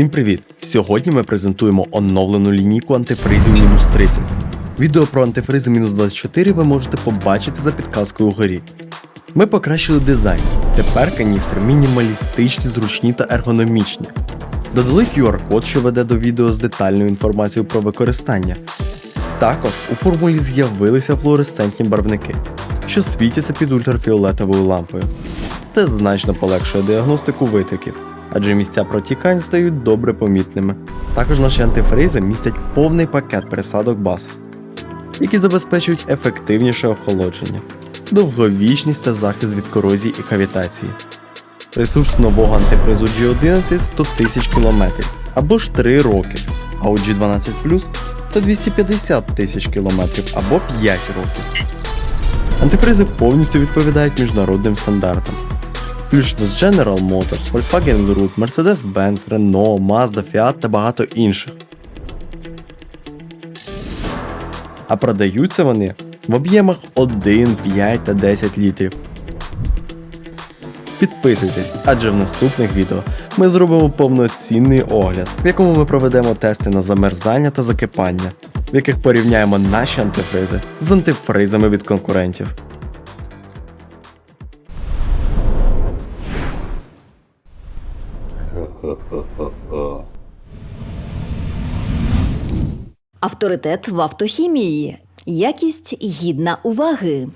Всім привіт! Сьогодні ми презентуємо оновлену лінійку антифризів мінус 30. Відео про антифризи мінус 24 ви можете побачити за підказкою вгорі. Ми покращили дизайн. Тепер каністри мінімалістичні, зручні та ергономічні. Додали QR-код, що веде до відео з детальною інформацією про використання. Також у формулі з'явилися флуоресцентні барвники, що світяться під ультрафіолетовою лампою. Це значно полегшує діагностику витоків, адже місця протікань стають добре помітними. Також наші антифризи містять повний пакет присадок BASF, які забезпечують ефективніше охолодження, довговічність та захист від корозії і кавітації. Ресурс нового антифризу G11 100 тисяч км або ж 3 роки, а у G12 це 250 тисяч км або 5 років. Антифризи повністю відповідають міжнародним стандартам, включно з General Motors, Volkswagen Group, Mercedes-Benz, Renault, Mazda, Fiat та багато інших. А продаються вони в об'ємах 1, 5 та 10 літрів. Підписуйтесь, адже в наступних відео ми зробимо повноцінний огляд, в якому ми проведемо тести на замерзання та закипання, в яких порівняємо наші антифризи з антифризами від конкурентів. Авторитет в автохімії. Якість гідна уваги.